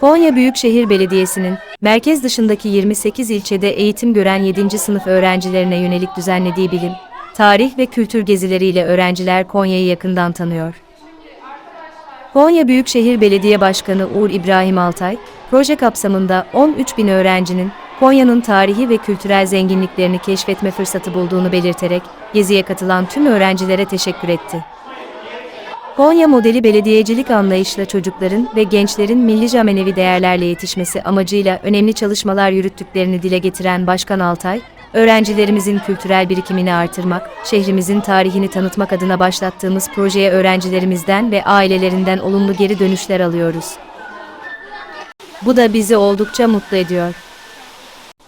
Konya Büyükşehir Belediyesi'nin merkez dışındaki 28 ilçede eğitim gören 7. sınıf öğrencilerine yönelik düzenlediği bilim, tarih ve kültür gezileriyle öğrenciler Konya'yı yakından tanıyor. Konya Büyükşehir Belediye Başkanı Uğur İbrahim Altay, proje kapsamında 13 bin öğrencinin Konya'nın tarihi ve kültürel zenginliklerini keşfetme fırsatı bulduğunu belirterek geziye katılan tüm öğrencilere teşekkür etti. Konya modeli belediyecilik anlayışla çocukların ve gençlerin milli jamenevi değerlerle yetişmesi amacıyla önemli çalışmalar yürüttüklerini dile getiren Başkan Altay, öğrencilerimizin kültürel birikimini artırmak, şehrimizin tarihini tanıtmak adına başlattığımız projeye öğrencilerimizden ve ailelerinden olumlu geri dönüşler alıyoruz. Bu da bizi oldukça mutlu ediyor.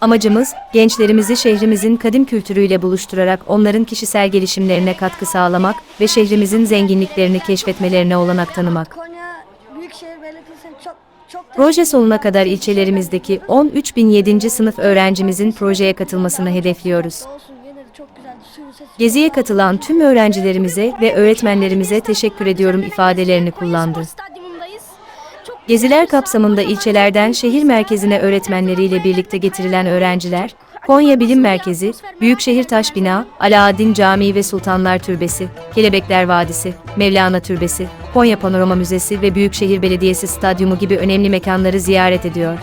Amacımız, gençlerimizi şehrimizin kadim kültürüyle buluşturarak onların kişisel gelişimlerine katkı sağlamak ve şehrimizin zenginliklerini keşfetmelerine olanak tanımak. Konya Büyükşehir Belediyesi'ne çok çok Proje sonuna kadar ilçelerimizdeki 13.007. sınıf öğrencimizin projeye katılmasını hedefliyoruz. olsun yine de çok. Geziye katılan tüm öğrencilerimize ve öğretmenlerimize teşekkür ediyorum ifadelerini kullandı. Geziler kapsamında ilçelerden şehir merkezine öğretmenleriyle birlikte getirilen öğrenciler, Konya Bilim Merkezi, Büyükşehir Taş Bina, Alaaddin Camii ve Sultanlar Türbesi, Kelebekler Vadisi, Mevlana Türbesi, Konya Panorama Müzesi ve Büyükşehir Belediyesi Stadyumu gibi önemli mekanları ziyaret ediyor.